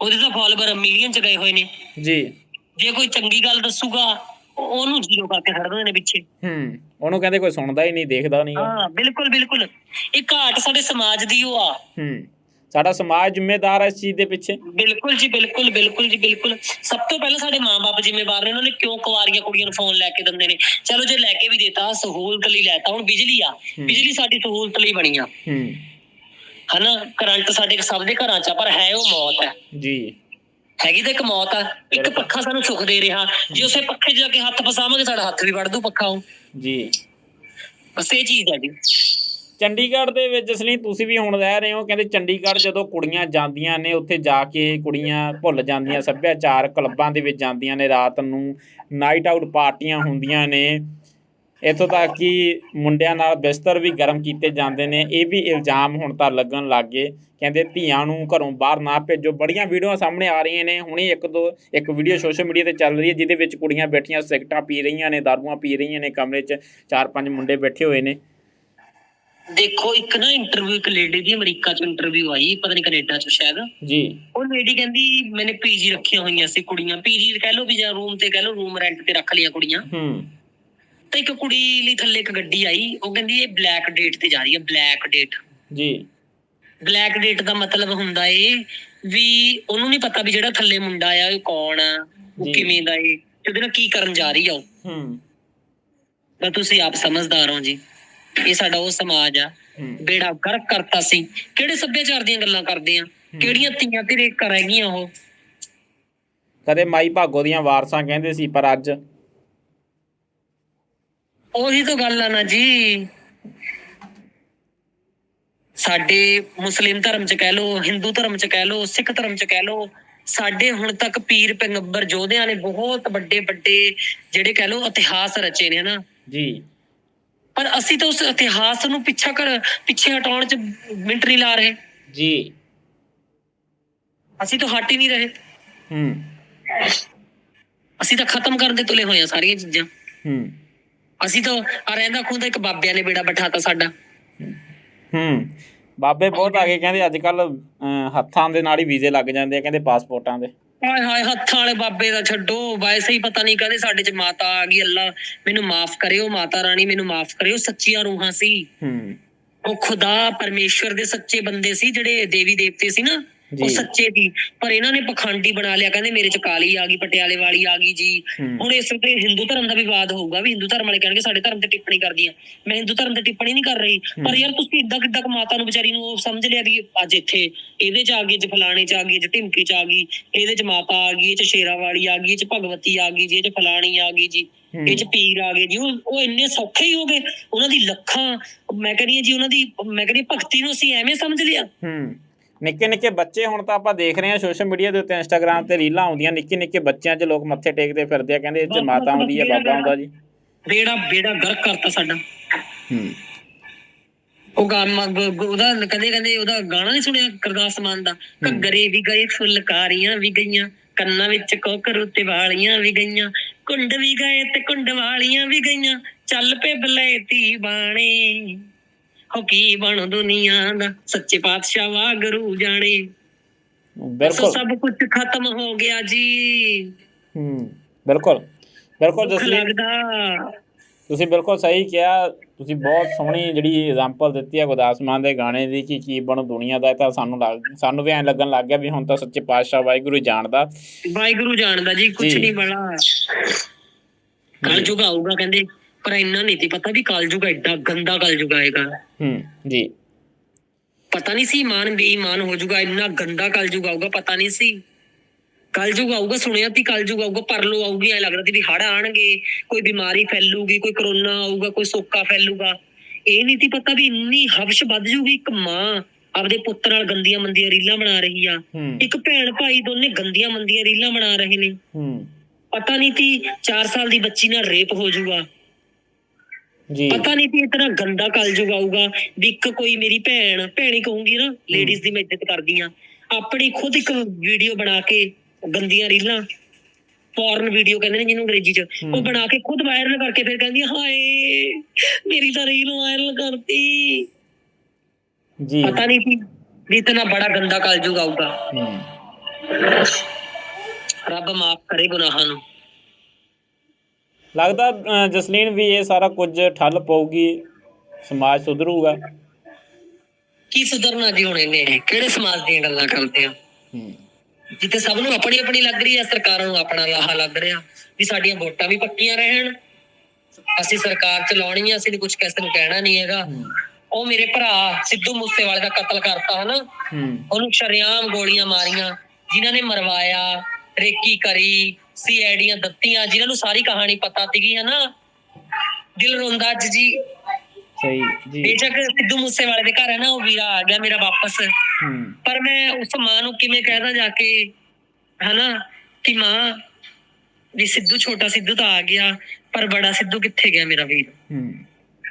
ਉਹਦੇ ਤਾਂ ਫਾਲੋਅਰ ਮਿਲੀਅਨ ਚ ਗਏ ਹੋਏ ਨੇ। ਜੀ। ਜੇ ਕੋਈ ਚੰਗੀ ਗੱਲ ਦੱਸੂਗਾ ਉਹਨੂੰ ਜ਼ੀਰੋ ਕਰਕੇ ਛੱਡ ਦਿੰਦੇ ਨੇ ਪਿੱਛੇ। ਹੂੰ ਉਹਨੂੰ ਕਹਿੰਦੇ ਕੋਈ ਸੁਣਦਾ ਹੀ ਨਹੀਂ ਦੇਖਦਾ ਨਹੀਂ ਹਾਂ ਬਿਲਕੁਲ ਬਿਲਕੁਲ। ਇਹ ਘਾਟ ਸਾਡੇ ਸਮਾਜ ਦੀ ਉਹ ਆ। ਹੂੰ ਸਾਡਾ ਸਮਾਜ ਜ਼ਿੰਮੇਦਾਰ ਹੈ ਇਸ ਚੀਜ਼ ਦੇ ਪਿੱਛੇ। ਬਿਲਕੁਲ ਜੀ ਬਿਲਕੁਲ ਬਿਲਕੁਲ ਜੀ ਬਿਲਕੁਲ। ਸਭ ਤੋਂ ਪਹਿਲਾਂ ਸਾਡੇ ਮਾਪੇ ਜ਼ਿੰਮੇਵਾਰ ਨੇ ਉਹਨਾਂ ਨੇ ਕਿਉਂ ਕੁਆਰੀਆਂ ਕੁੜੀਆਂ ਨੂੰ ਫੋਨ ਲੈ ਕੇ ਦਿੰਦੇ ਨੇ? ਚਲੋ ਜੇ ਲੈ ਕੇ ਵੀ ਦਿੱਤਾ ਸਹੂਲਤ ਲਈ ਲੈਤਾ ਹੁਣ ਬਿਜਲੀ ਆ। ਬਿਜਲੀ ਸਾਡੀ ਸਹੂਲਤ ਲਈ ਬਣੀ ਆ। ਹੂੰ। ਹਨਾ ਕਰੰਟ ਸਾਡੇ ਸਭ ਦੇ ਘਰਾਂ 'ਚ ਆ ਪਰ ਹੈ ਉਹ ਮੌਤ ਹੈ। ਜੀ। ਹੈਗੀ ਤਾਂ ਇੱਕ ਮੌਤ ਆ। ਇੱਕ। ਪੱਖਾ ਸਾਨੂੰ ਸੁੱਖ ਦੇ ਰਿਹਾ। ਜੇ ਉਸੇ ਪੱਖੇ 'ਚ ਜਾ ਕੇ ਹੱਥ ਫਸਾਵਾਂਗੇ ਸਾਡਾ ਹੱਥ ਵੀ ਵੜ ਦੂ ਪੱਖਾ ਉਹ। ਜੀ। ਬਸ ਇਹ ਚੀਜ਼ ਹੈ ਜੀ ਚੰਡੀਗੜ੍ਹ ਦੇ ਵਿੱਚ ਜਸਲੀ ਤੁਸੀਂ ਵੀ ਹੁਣ ਰਹਿ ਰਹੇ ਹੋ ਕਹਿੰਦੇ ਚੰਡੀਗੜ੍ਹ ਜਦੋਂ ਕੁੜੀਆਂ ਜਾਂਦੀਆਂ ਨੇ ਉੱਥੇ ਜਾ ਕੇ ਕੁੜੀਆਂ ਭੁੱਲ ਜਾਂਦੀਆਂ ਸੱਭਿਆਚਾਰ ਕਲੱਬਾਂ ਦੇ ਵਿੱਚ ਜਾਂਦੀਆਂ ਨੇ ਰਾਤ ਨੂੰ ਨਾਈਟ ਆਊਟ ਪਾਰਟੀਆਂ ਹੁੰਦੀਆਂ ਨੇ। ਇੱਥੋਂ ਤੱਕ ਕਿ ਮੁੰਡਿਆਂ ਨਾਲ ਬਿਸਤਰ ਵੀ ਗਰਮ ਕੀਤੇ ਜਾਂਦੇ ਨੇ ਇਹ ਵੀ ਇਲਜ਼ਾਮ ਹੁਣ ਤਾਂ ਲੱਗਣ ਲੱਗ ਕਹਿੰਦੇ ਧੀਆਂ ਨੂੰ ਘਰੋਂ ਬਾਹਰ ਨਾ ਭੇਜੋ। ਬੜੀਆਂ ਵੀਡੀਓਆਂ ਸਾਹਮਣੇ ਆ ਰਹੀਆਂ ਨੇ। ਹੁਣੇ ਇੱਕ ਦੋ ਇੱਕ ਵੀਡੀਓ ਸੋਸ਼ਲ ਮੀਡੀਆ ਤੇ ਚੱਲ ਰਹੀ ਹੈ ਜਿਹਦੇ ਵਿੱਚ ਕੁੜੀਆਂ ਬੈਠੀਆਂ ਸਿਗਰਟਾਂ ਪੀ ਰਹੀਆਂ ਨੇ ਦਾਰੂਆਂ ਪੀ ਰਹੀਆਂ ਨੇ ਕਮਰੇ 'ਚ। ਚਾਰ ਪੰਜ ਮੁੰਡੇ ਬੈਠੇ ਹੋਏ ਨੇ। ਦੇਖੋ ਇੱਕ ਨਾ ਇੰਟਰਵਿਊ ਇੱਕ ਲੇਡੀ ਦੀ ਅਮਰੀਕਾ 'ਚ ਇੰਟਰਵਿਊ ਆਈ ਪਤਾ ਨਹੀਂ ਕੈਨੇਡਾ 'ਚ ਸ਼ਾਇਦ। ਜੀ। ਉਹ ਲੇਡੀ ਕਹਿੰਦੀ ਮੈਨੇ ਪੀਜੀ ਰੱਖੀਆਂ ਹੋਈਆਂ ਸੀ ਕੁੜੀਆਂ। ਪੀਜੀ ਕਹਿ ਲਓ ਵੀ ਜਾਂ ਰੂਮ ਤੇ ਕਹਿ ਲਓ ਰੂਮ ਰੈਂਟ ਤੇ ਰੱਖ ਲਈਆਂ ਕੁੜੀਆਂ। ਹੂੰ। ਤੇ ਇੱਕ ਕੁੜੀ ਲਈ ਥੱਲੇ ਇੱਕ ਗੱਡੀ ਆਈ ਉਹ ਕਹਿੰਦੀ ਇਹ ਬਲੈਕ ਡੇਟ ਤੇ ਜਾ ਰਹੀ ਹੈ ਬਲੈਕ ਡੇਟ ਜੀ। ਬਲੈਕ ਡੇਟ ਦਾ ਮਤਲਬ ਹੁੰਦਾ ਏ ਵੀ ਉਹਨੂੰ ਨਹੀਂ ਪਤਾ ਵੀ ਜਿਹੜਾ ਥੱਲੇ ਮੁੰਡਾ ਆ ਉਹ ਕੌਣ ਆ ਉਹ। ਕਿਵੇਂ ਦਾ ਏ ਤੇ ਉਹਦੇ ਨਾਲ ਕੀ ਕਰਨ ਜਾ ਰਹੀ ਆ ਉਹ। ਹੂੰ। ਤਾਂ ਤੁਸੀਂ ਆਪ ਸਮਝਦਾਰ ਹੋ ਜੀ। ਇਹ ਸਾਡਾ ਉਹ ਸਮਾਜ ਆ ਬੇੜਾ ਗਰਕ ਕਰਤਾ ਸੀ। ਕਿਹੜੇ ਸੱਭਿਆਚਾਰ ਦੀਆਂ ਗੱਲਾਂ ਕਰਦੇ ਆ? ਕਿਹੜੀਆਂ ਧੀਆਂ ਤੇਰੇ ਘਰ ਹੈਗੀਆਂ ਉਹ? ਕਦੇ ਮਾਈ ਭਾਗੋ ਦੀਆਂ ਵਾਰਸਾਂ ਕਹਿੰਦੇ ਸੀ ਪਰ ਅੱਜ ਉਹੀ ਤਾਂ ਗੱਲ ਆ ਨਾ ਜੀ। ਸਾਡੇ ਮੁਸਲਿਮ ਧਰਮ ਚ ਕਹਿ ਲੋ ਹਿੰਦੂ ਧਰਮ ਚ ਕਹਿ ਲੋ ਸਿੱਖ ਧਰਮ ਚ ਕਹਿ ਲੋ ਸਾਡੇ ਹੁਣ ਤੱਕ ਪੀਰ ਪੈਗੰਬਰ ਯੋਧਿਆਂ ਨੇ ਬਹੁਤ ਵੱਡੇ ਵੱਡੇ ਜਿਹੜੇ ਕਹਿ ਲੋ ਇਤਿਹਾਸ ਰਚੇ ਨੇ ਹਨਾ? ਜੀ। ਪਰ ਅਸੀਂ ਤਾਂ ਉਸ ਇਤਿਹਾਸ ਨੂੰ ਪਿੱਛਾ ਕਰ ਪਿੱਛੇ ਹਟਾਉਣ ਚ ਮਿੰਟ ਨਹੀਂ ਲਾ ਰਹੇ। ਜੀ। ਅਸੀਂ ਤਾਂ ਹਟ ਹੀ ਨਹੀਂ ਰਹੇ। ਹੂੰ। ਅਸੀਂ ਤਾਂ ਖਤਮ ਕਰਨ ਦੇ ਤੁਲੇ ਹੋਏ ਆ ਸਾਰੀਆਂ ਚੀਜ਼ਾਂ। ਹੂੰ। ਅਸੀਂ ਤਾਂ ਆ ਰਹਿੰਦਾ ਖੁੰਦਾ ਇੱਕ ਬਾਬਿਆਂ ਨੇ ਬੇੜਾ ਬਿਠਾਤਾ ਸਾਡਾ। ਹੂੰ ਬਾਬੇ ਬਹੁਤ ਆ ਗਏ ਕਹਿੰਦੇ ਅੱਜ ਕੱਲ ਹੱਥਾਂ ਦੇ ਨਾਲ ਹੀ ਵੀਜ਼ੇ ਲੱਗ ਜਾਂਦੇ ਆ ਕਹਿੰਦੇ ਪਾਸਪੋਰਟਾਂ ਦੇ। ਹਾਏ ਹਾਏ ਹੱਥਾਂ ਵਾਲੇ ਬਾਬੇ ਦਾ ਛੱਡੋ ਵੈਸੇ ਹੀ ਪਤਾ ਨਹੀਂ ਕਹਿੰਦੇ ਸਾਡੇ ਚ ਮਾਤਾ ਆ ਗਈ ਅੱਲਾ ਮੈਨੂੰ ਮਾਫ ਕਰਿਓ ਮਾਤਾ ਰਾਣੀ ਮੈਨੂੰ ਮਾਫ ਕਰਿਓ ਸੱਚੀਆਂ ਰੂਹਾਂ ਸੀ। ਹੂੰ। ਉਹ ਖੁਦਾ ਪਰਮੇਸ਼ਵਰ ਦੇ ਸੱਚੇ ਬੰਦੇ ਸੀ ਜਿਹੜੇ ਦੇਵੀ ਦੇਵਤੇ ਸੀ ਨਾ। ਉਹ ਜੀ। ਸੱਚੇ ਸੀ ਪਰ ਇਹਨਾਂ ਨੇ ਪਖੰਡੀ ਬਣਾ ਲਿਆ ਕਹਿੰਦੇ ਮੇਰੇ ਚ ਕਾਲੀ ਆ ਗਈ ਪਟਿਆਲੇ ਵਾਲੀ ਆ ਗਈ ਜੀ। ਹੁਣ ਇਸ ਤੇ ਹਿੰਦੂ ਧਰਮ ਦਾ ਵਿਵਾਦ ਹੋਊਗਾ ਵੀ ਹਿੰਦੂ ਧਰਮ ਵਾਲੇ ਕਹਿਣਗੇ ਸਾਡੇ ਧਰਮ ਤੇ ਟਿੱਪਣੀ ਕਰਦੀ ਆ ਮੈਂ ਹਿੰਦੂ ਧਰਮ ਤੇ ਟਿੱਪਣੀ ਨਹੀਂ ਕਰ ਰਹੀ ਪਰ ਯਾਰ ਤੁਸੀਂ ਇਦਾਂ ਕਿੱਦਾਂ ਕੁ ਮਾਤਾ ਨੂੰ ਵਿਚਾਰੀ ਨੂੰ ਉਹ ਸਮਝ ਲਿਆ ਵੀ ਅੱਜ ਇੱਥੇ ਇਹਦੇ ਚ ਆ ਗਈ ਚ ਫਲਾਣੇ ਚ ਆ ਗਈ ਚ ਢਿਮਕੀ ਚ ਆ ਗਈ ਇਹਦੇ ਚ ਮਾਤਾ ਆ ਗਈ ਇਹ ਚ ਸ਼ੇਰਾ ਵਾਲੀ ਆ ਗਈ ਇਹ ਚ ਭਗਵਤੀ ਆ ਗਈ ਜੀ ਇਹ ਚ ਫਲਾਣੀ ਆ ਗਈ ਜੀ। ਇਹ ਚ ਪੀਰ ਆ ਗਏ ਜੀ ਉਹ ਇੰਨੇ ਸੌਖੇ ਹੀ ਹੋ ਗਏ ਉਹਨਾਂ ਦੀ ਲੱਖਾਂ ਮੈਂ ਕਹਿੰਦੀ ਜੀ ਉਹਨਾਂ ਦੀ ਮੈਂ ਕਹਿੰਦੀ ਭਗਤੀ ਨੂੰ ਅਸੀਂ ਐਵੇਂ ਸਮਝ ਲਿਆ ਹੂੰ ਨਿੱਕੇ ਨਿੱਕੇ ਬੱਚੇ ਹੁਣ ਤਾਂ ਆਪਾਂ ਦੇਖ ਰਹੇ ਹਾਂ ਸੋਸ਼ਲ ਮੀਡੀਆ ਦੇ ਉੱਤੇ ਇੰਸਟਾਗ੍ਰam ਤੇ ਰੀਲਾਂ ਆਉਂਦੀਆਂ ਨਿੱਕੇ ਨਿੱਕੇ ਬੱਚਿਆਂ 'ਚ ਲੋਕ ਮੱਥੇ ਟੇਕਦੇ ਫਿਰਦੇ ਆ ਕਹਿੰਦੇ ਇਹ 'ਚ ਮਾਤਾ ਆਉਂਦੀ ਹੈ ਬਾਬਾ ਆਉਂਦਾ ਜੀ। ਬੇੜਾ ਬੇੜਾ ਗਰਕ ਕਰਤਾ ਸਾਡਾ। ਹੂੰ। ਉਹ ਗਾਣਾ ਉਹਦਾ ਕਦੇ ਕਦੇ ਉਹਦਾ ਗਾਣਾ ਨਹੀਂ ਸੁਣਿਆ ਕਰਦਾਸ ਮਾਨ ਦਾ? ਘੱਗਰੇ ਵੀ ਗਏ ਫੁੱਲਕਾਰੀਆਂ ਵੀ ਗਈਆਂ ਕੰਨਾਂ ਵਿੱਚ ਕੋਕਰ ਉੱਤੇ ਵਾਲੀਆਂ ਵੀ ਗਈਆਂ ਕੁੰਡ ਵੀ ਗਏ ਤੇ ਕੁੰਡ ਵਾਲੀਆਂ ਵੀ ਗਈਆਂ ਚੱਲ ਪੇ ਬਲੇਤੀ ਬਾਣੇ। ਹੋ ਕੀ ਬਣ ਦੁਨੀਆ ਦਾ? ਸੱਚੇ ਪਾਤਸ਼ਾਹ ਵਾਗਰੂ ਜਾਣੇ। ਬਿਲਕੁਲ। ਸਭ ਕੁਝ ਖਤਮ ਹੋ ਗਿਆ ਜੀ। ਹੂੰ ਬਿਲਕੁਲ। ਬਿਲਕੁਲ ਜਸਲੀਨ ਲੱਗਦਾ। ਤੁਸੀਂ ਬਿਲਕੁਲ ਸਹੀ ਕਿਹਾ। ਤੁਸੀਂ ਬਹੁਤ ਸੋਹਣੀ ਜਿਹੜੀ ਐਗਜ਼ਾਮਪਲ ਦਿੱਤੀ ਹੈ ਗੁਰਦਾਸ ਮਾਨ ਦੇ ਗਾਣੇ ਦੀ ਕਿ ਕੀ ਬਣੂ ਦੁਨੀਆ ਦਾ ਤਾਂ ਸਾਨੂੰ ਲੱਗ ਸਾਨੂੰ ਵੀ ਐਂ ਲੱਗਣ ਲੱਗ ਗਿਆ ਵੀ ਹੁਣ ਤਾਂ ਸੱਚੇ ਪਾਤਸ਼ਾਹ ਵਾਹਿਗੁਰੂ ਜਾਣਦਾ। ਵਾਹਿਗੁਰੂ ਜਾਣਦਾ ਜੀ ਕੁਝ ਜੀ। ਨਹੀਂ ਬੜਾ। ਕੱਲ ਜੁਗ ਆਊਗਾ ਕਹਿੰਦੇ। ਪਰ ਇੰਨਾ ਨਹੀਂ ਸੀ ਪਤਾ ਵੀ ਕੱਲ ਜੁਗ ਐਡਾ ਗੰਦਾ ਕੱਲ ਜੁਗ ਆਏਗਾ। ਹੂੰ ਜੀ। ਪਤਾ ਨਹੀਂ ਸੀ ਇਮਾਨ ਬੇਈਮਾਨ ਹੋ ਜਾਊਗਾ ਇੰਨਾ ਗੰਦਾ ਕੱਲ ਜੁਗ ਆਊਗਾ ਪਤਾ ਨਹੀਂ ਸੀ। ਕੱਲ ਜੁਗ ਆਊਗਾ ਸੁਣਿਆ ਤੀ ਕੱਲ ਜੁਗ ਆਊਗਾ ਪਰਲੋ ਆਊਗੀ ਐ ਲੱਗਦਾ ਸੀ ਵੀ ਹੜ ਆਣਗੇ ਕੋਈ ਬਿਮਾਰੀ ਫੈਲੂਗੀ ਕੋਈ ਕਰੋਨਾ ਆਊਗਾ ਕੋਈ ਸੋਕਾ ਫੈਲੂਗਾ। ਇਹ ਨਹੀਂ ਤੀ ਪਤਾ ਵੀ ਇੰਨੀ ਹਵਸ਼ ਵੱਧ ਜੂਗੀ ਇੱਕ ਮਾਂ ਆਪਦੇ ਪੁੱਤ ਨਾਲ ਗੰਦੀਆਂ ਮੰਦੀਆਂ ਰੀਲਾਂ ਬਣਾ ਰਹੀ ਆ। ਇੱਕ ਭੈਣ ਭਾਈ ਦੋਨੇ ਗੰਦੀਆਂ ਮੰਦੀਆਂ ਰੀਲਾਂ ਬਣਾ ਰਹੇ ਨੇ। ਹੂੰ। ਪਤਾ ਨਹੀਂ ਤੀ 4 ਸਾਲ ਦੀ ਬੱਚੀ ਨਾਲ ਰੇਪ ਹੋ ਜਾਊਗਾ। ਜੀ। ਪਤਾ ਨਹੀਂ ਤੀ ਇਤਨਾ ਗੰਦਾ ਕਲਯੁਗ ਆਊਗਾ ਵੀ ਇੱਕ ਕੋਈ ਮੇਰੀ ਭੈਣ ਭੈਣੀ ਕਹੂੰਗੀ ਨਾ ਲੇਡੀਜ਼ ਦੀ ਮੈਂ ਇੱਜ਼ਤ ਕਰਦੀ ਆ ਆਪਣੀ ਖੁਦ ਇੱਕ ਵੀਡੀਓ ਬਣਾ ਕੇ ਗੰਦੀਆਂ ਰੀਲਾਂ ਫੋਰਨ ਵੀਡੀਓ ਕਹਿੰਦੇ ਨੇ ਜਿਹਨੂੰ ਅੰਗਰੇਜ਼ੀ ਚ। ਉਹ। ਬਣਾ ਕੇ ਖੁਦ ਵਾਇਰਲ ਕਰਕੇ ਫਿਰ ਕਹਿੰਦੀ ਹਾਏ ਮੇਰੀ ਤਾਂ ਰੀਲ ਵਾਇਰਲ ਕਰਤੀ। ਜੀ। ਪਤਾ ਨਹੀਂ ਸੀ ਵੀ ਇਤਨਾ ਬੜਾ ਗੰਦਾ ਕਲਯੁਗ ਆਊਗਾ। ਹੂੰ। ਰੱਬ ਮਾਫ ਕਰੇ ਗੁਨਾਹਾਂ ਨੂੰ। ਲੱਗਦਾ ਜਸਲੀਨ ਵੀ ਇਹ ਸਾਰਾ ਕੁਝ ਠੱਲ ਪਊਗੀ ਸਮਾਜ ਸੁਧਰੂਗਾ। ਕੀ ਸੁਧਰਨਾ ਜੀ ਹੁਣ ਇਹਨੇ ਕਿਹੜੇ ਸਮਾਜ ਦੀਆਂ ਗੱਲਾਂ ਕਰਦੇ ਆ? ਜਿੱਥੇ ਸਭ ਨੂੰ ਆਪਣੀ ਆਪਣੀ ਲੱਗ ਰਹੀ ਹੈ ਸਰਕਾਰਾਂ ਨੂੰ ਆਪਣਾ ਲਾਹਾ ਲੱਗ ਰਿਹਾ ਵੀ ਸਾਡੀਆਂ ਵੋਟਾਂ ਵੀ ਪੱਕੀਆਂ ਰਹਿਣ। ਅਸੀਂ ਸਰਕਾਰ ਚਲਾਉਣੀ ਆ ਅਸੀਂ ਕੁਝ ਕਿਸੇ ਨੂੰ ਕਹਿਣਾ ਨਹੀਂ ਹੈਗਾ। ਉਹ ਮੇਰੇ ਭਰਾ ਸਿੱਧੂ ਮੂਸੇਵਾਲੇ ਦਾ ਕਤਲ ਕਰਤਾ ਹਨਾ? ਉਹਨੂੰ ਸ਼ਰੇਆਮ ਗੋਲੀਆਂ ਮਾਰੀਆਂ ਜਿਨ੍ਹਾਂ ਨੇ ਮਰਵਾਇਆ। ਰੇਕੀ ਕਰੀ ਸੀਆਈਡੀਆਂ ਦਿੱਤੀਆਂ ਜਿਨ੍ਹਾਂ ਨੂੰ ਸਾਰੀ ਕਹਾਣੀ ਪਤਾ ਸੀਗੀ ਹਨਾ? ਦਿਲ ਰੋਂਦਾ ਅੱਜ ਜੀ। ਸਹੀ ਜੀ। ਬੇਸ਼ੱਕ ਸਿੱਧੂ ਮੂਸੇਵਾਲੇ ਦੇ ਘਰ ਹੈ ਨਾ ਉਹ ਵੀਰਾ ਆ ਗਿਆ ਮੇਰਾ ਵਾਪਸ। ਪਰ ਮੈਂ ਉਸ ਮਾਂ ਨੂੰ ਕਿਵੇਂ ਕਹਿਦਾ ਜਾ ਕੇ ਹਨਾ ਕਿ ਮਾਂ ਵੀ ਸਿੱਧੂ ਛੋਟਾ ਸਿੱਧੂ ਤਾਂ ਆ ਗਿਆ ਪਰ ਬੜਾ ਸਿੱਧੂ ਕਿੱਥੇ ਗਿਆ ਮੇਰਾ ਵੀਰ? ਹੂੰ।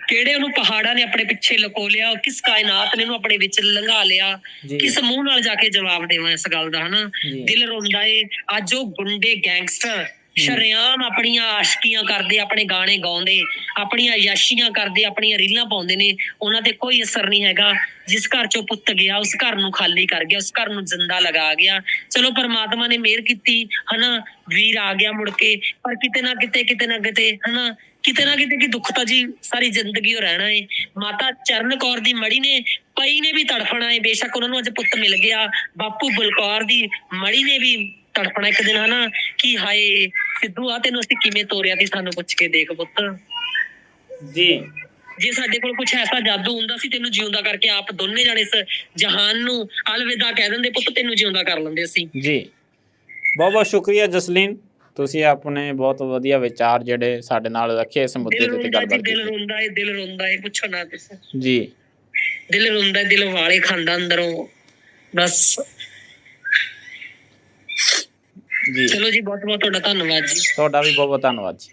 ਕਿਹੜੇ ਉਹਨੂੰ ਪਹਾੜਾਂ ਨੇ ਆਪਣੇ ਪਿੱਛੇ ਲਕੋ ਲਿਆ ਕਿਸ ਕਾਇਨਾਤ ਨੇ ਉਹਨੂੰ ਆਪਣੇ ਵਿੱਚ ਲੰਘਾ ਲਿਆ ਕਿਸ ਮੂੰਹ ਨਾਲ ਜਾ ਕੇ ਜਵਾਬ ਦੇਵਾਂ ਇਸ ਗੱਲ ਦਾ ਹਨਾ। ਦਿਲ ਰੋਂਦਾ ਏ ਅੱਜ ਉਹ ਗੁੰਡੇ ਗੈਂਗਸਟਰ ਸ਼ਰੇਆਮ ਆਪਣੀਆਂ ਆਸ਼ਕੀਆਂ ਕਰਦੇ ਆਪਣੇ ਗਾਣੇ ਗਾਉਂਦੇ ਆਪਣੀਆਂ ਯਾਸ਼ੀਆਂ ਕਰਦੇ ਆਪਣੀਆਂ ਰੀਲਾਂ ਪਾਉਂਦੇ ਨੇ ਉਹਨਾਂ ਤੇ ਕੋਈ ਅਸਰ ਨਹੀਂ ਹੈਗਾ। ਜਿਸ ਘਰ ਚੋਂ ਪੁੱਤ ਗਿਆ ਉਸ ਘਰ ਨੂੰ ਖਾਲੀ ਕਰ ਗਿਆ ਉਸ ਘਰ ਨੂੰ ਜਿੰਦਾ ਲਗਾ ਗਿਆ। ਚਲੋ ਪਰਮਾਤਮਾ ਨੇ ਮਿਹਰ ਕੀਤੀ ਹਨਾ? ਵੀਰ ਆ ਗਿਆ ਮੁੜ ਕੇ ਪਰ ਕਿਤੇ ਨਾ ਕਿਤੇ ਕਿਤੇ ਨਾ ਕਿਤੇ ਹਨਾ? ਕਿਤੇ ਨਾ ਕਿਤੇ ਕੀ ਦੁੱਖ ਤਾਂ ਜੀ ਸਾਰੀ ਜ਼ਿੰਦਗੀ ਉਹ ਰਹਿਣਾ ਏ। ਮਾਤਾ ਚਰਨ ਕੌਰ ਦੀ ਮੜੀ ਨੇ ਪਈ ਨੇ ਵੀ ਤੜਫਣਾ ਏ। ਬੇਸ਼ੱਕ ਉਹਨਾਂ ਨੂੰ ਅੱਜ ਪੁੱਤ ਮਿਲ ਗਿਆ। ਬਾਪੂ ਬਲਕੌਰ ਦੀ ਮੜੀ ਨੇ ਵੀ ਤੜਫਣਾ ਇੱਕ ਦਿਨ ਹਨਾ? ਕਿ ਹਾਏ ਸਿੱਧੂ ਆ ਤੈਨੂੰ ਅਸੀਂ ਕਿਵੇਂ ਤੋਰਿਆ ਤੀ ਸਾਨੂੰ ਪੁੱਛ ਕੇ ਦੇਖ ਪੁੱਤ। ਜੀ। ਜੇ ਸਾਡੇ ਕੋਲ ਕੁਝ ਐਸਾ ਜਾਦੂ ਹੁੰਦਾ ਸੀ ਤੈਨੂੰ ਜਿਉਂਦਾ ਕਰਕੇ ਆਪ ਦੋਨੇ ਜਾਣੇ ਇਸ ਜਹਾਨ ਨੂੰ ਅਲਵਿਦਾ ਕਹਿ ਦਿੰਦੇ ਪੁੱਤ ਤੈਨੂੰ ਜਿਉਂਦਾ ਕਰ ਲੈਂਦੇ ਅਸੀਂ। ਜੀ। ਬਹੁਤ ਬਹੁਤ ਸ਼ੁਕਰੀਆ ਜਸਲੀਨ। ਤੁਸੀਂ ਆਪਣੇ ਬਹੁਤ ਵਧੀਆ ਵਿਚਾਰ ਜਿਹੜੇ ਸਾਡੇ ਨਾਲ ਰੱਖੇ ਇਸ ਮੁੱਦੇ ਦਿਲ ਦੇ ਉੱਤੇ ਗੱਲਬਾਤ ਦਿਲ ਕੀਤੀ। ਰੋਂਦਾ ਏ ਦਿਲ ਰੋਂਦਾ ਏ ਪੁੱਛੋ ਨਾ ਤੁਸੀਂ। ਜੀ। ਦਿਲ ਰੋਂਦਾ ਦਿਲ ਵਾਲੇ ਖਾਂਦਾ ਅੰਦਰੋਂ। ਬਸ। ਜੀ। ਚਲੋ ਜੀ ਬਹੁਤ ਬਹੁਤ ਤੁਹਾਡਾ ਧੰਨਵਾਦ ਜੀ। ਤੁਹਾਡਾ ਵੀ ਬਹੁਤ ਬਹੁਤ ਧੰਨਵਾਦ ਜੀ।